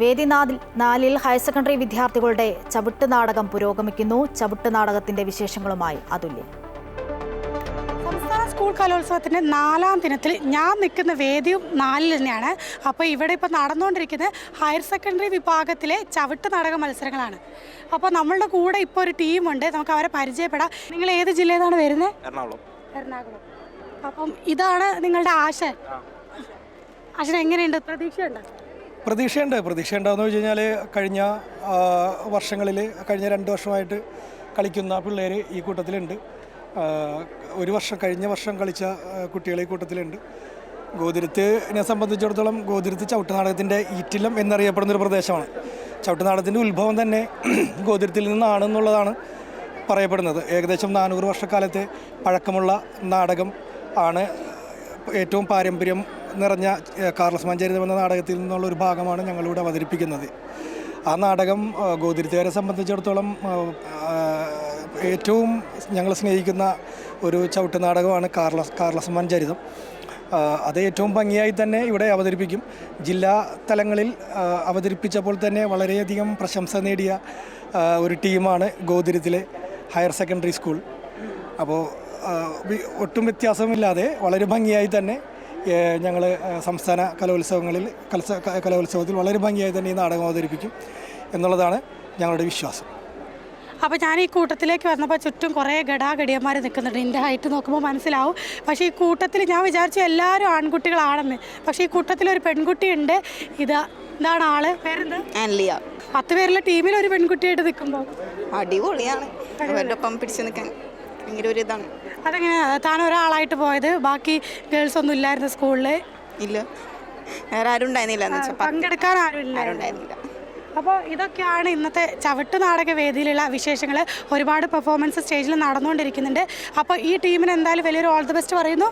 വേദി നാലിൽ നാലിൽ ഹയർ സെക്കൻഡറി വിദ്യാർത്ഥികളുടെ ചവിട്ട് നാടകം പുരോഗമിക്കുന്നു. ചവിട്ട് നാടകത്തിന്റെ വിശേഷങ്ങളുമായി അതുല്യ. സംസ്ഥാന സ്കൂൾ കലോത്സവത്തിന്റെ നാലാം ദിനത്തിൽ ഞാൻ നിൽക്കുന്ന വേദിയും നാലിൽ തന്നെയാണ്. അപ്പോൾ ഇവിടെ ഇപ്പോൾ നടന്നുകൊണ്ടിരിക്കുന്നത് ഹയർ സെക്കൻഡറി വിഭാഗത്തിലെ ചവിട്ട് നാടക മത്സരങ്ങളാണ്. അപ്പോൾ നമ്മളുടെ കൂടെ ഇപ്പോൾ ഒരു ടീമുണ്ട്. നമുക്ക് അവരെ പരിചയപ്പെടാം. നിങ്ങൾ ഏത് ജില്ലയിൽ നിന്നാണ് വരുന്നത്? എറണാകുളം. എറണാകുളം. അപ്പം ഇതാണ് നിങ്ങളുടെ ആശൻ ആശൻ എങ്ങനെയുണ്ട്? പ്രതീക്ഷയുണ്ട്? പ്രതീക്ഷയുണ്ട്. പ്രതീക്ഷ ഉണ്ടാകുന്ന വെച്ച് കഴിഞ്ഞാൽ കഴിഞ്ഞ വർഷങ്ങളിൽ കഴിഞ്ഞ രണ്ട് വർഷമായിട്ട് കളിക്കുന്ന പിള്ളേർ ഈ കൂട്ടത്തിലുണ്ട്. ഒരു വർഷം കഴിഞ്ഞ വർഷം കളിച്ച കുട്ടികൾ ഈ കൂട്ടത്തിലുണ്ട്. ഗോതിരത്തിനെ സംബന്ധിച്ചിടത്തോളം ഗോതിരത്ത് ചവിട്ടുനാടകത്തിന്റെ ഈറ്റിലം എന്നറിയപ്പെടുന്ന ഒരു പ്രദേശമാണ്. ചവിട്ടുനാടകത്തിന്റെ ഉത്ഭവം തന്നെ ഗോതിരത്തിൽ നിന്നാണ് എന്നുള്ളതാണ് പറയപ്പെടുന്നത്. ഏകദേശം നാനൂറ് വർഷക്കാലത്തെ പഴക്കമുള്ള നാടകം ആണ്. ഏറ്റവും പാരമ്പര്യം നിറഞ്ഞ കാർലസ് മഞ്ചരിതം എന്ന നാടകത്തിൽ നിന്നുള്ള ഒരു ഭാഗമാണ് ഞങ്ങളിവിടെ അവതരിപ്പിക്കുന്നത്. ആ നാടകം ഗോതിരിത്തേരെ സംബന്ധിച്ചിടത്തോളം ഏറ്റവും ഞങ്ങൾ സ്നേഹിക്കുന്ന ഒരു ചവിട്ട് നാടകമാണ് കാർലസ് കാർലസ് മഞ്ചരിതം. അത് ഏറ്റവും ഭംഗിയായി തന്നെ ഇവിടെ അവതരിപ്പിക്കും. ജില്ലാ തലങ്ങളിൽ അവതരിപ്പിച്ചപ്പോൾ തന്നെ വളരെയധികം പ്രശംസ നേടിയ ഒരു ടീമാണ് ഗോതിരത്തിലെ ഹയർ സെക്കൻഡറി സ്കൂൾ. അപ്പോൾ ഒട്ടും വ്യത്യാസമില്ലാതെ വളരെ ഭംഗിയായി തന്നെ ഞങ്ങൾ സംസ്ഥാന കലോത്സവങ്ങളിൽ കലസ കലോത്സവത്തിൽ വളരെ ഭംഗിയായി തന്നെ ഈ നാടകം അവതരിപ്പിക്കും എന്നുള്ളതാണ് ഞങ്ങളുടെ വിശ്വാസം. അപ്പോൾ ഞാൻ ഈ കൂട്ടത്തിലേക്ക് വന്നപ്പോൾ ചുറ്റും കുറേ ഗടാഗടിയന്മാർ നിൽക്കുന്നുണ്ട്. എന്റെ ഹൈറ്റ് നോക്കുമ്പോൾ മനസ്സിലാവും. പക്ഷേ ഈ കൂട്ടത്തിൽ ഞാൻ വിചാരിച്ചു എല്ലാവരും ആൺകുട്ടികളാണെന്ന്. പക്ഷേ ഈ കൂട്ടത്തിൽ ഒരു പെൺകുട്ടി ഉണ്ട് ഇത് ഇതാണ് ആൾ. പേരെന്ത്? ആൻലിയ. പത്ത് പേരുള്ള ടീമിൽ ഒരു പെൺകുട്ടിയായിട്ട് നിൽക്കുമ്പോൾ അടിപൊളിയാണ്. അവരുടെ ഒപ്പം പിടിച്ചു നിൽക്കാൻ. ഭയങ്കര ഒരു ഇതാണ്. അതെങ്ങനെ? താൻ ഒരാളായിട്ട് പോയത്? ബാക്കി ഗേൾസ് ഒന്നും ഇല്ലായിരുന്നു സ്കൂളിൽ ഇല്ല. വേറെ ആരും ഉണ്ടായിരുന്നില്ല എന്ന് വെച്ചാൽ പങ്കെടുക്കാൻ ആരും ഇല്ല ആരും ഉണ്ടായിരുന്നില്ല. അപ്പോൾ ഇതൊക്കെയാണ് ഇന്നത്തെ ചവിട്ട് നാടക വേദിയിലുള്ള വിശേഷങ്ങൾ ഒരുപാട് പെർഫോമൻസ് സ്റ്റേജിൽ നടന്നുകൊണ്ടിരിക്കുന്നുണ്ട്. അപ്പോൾ ഈ ടീമിന് എന്തായാലും വലിയൊരു ഓൾ ദി ബെസ്റ്റ് പറയുന്നു.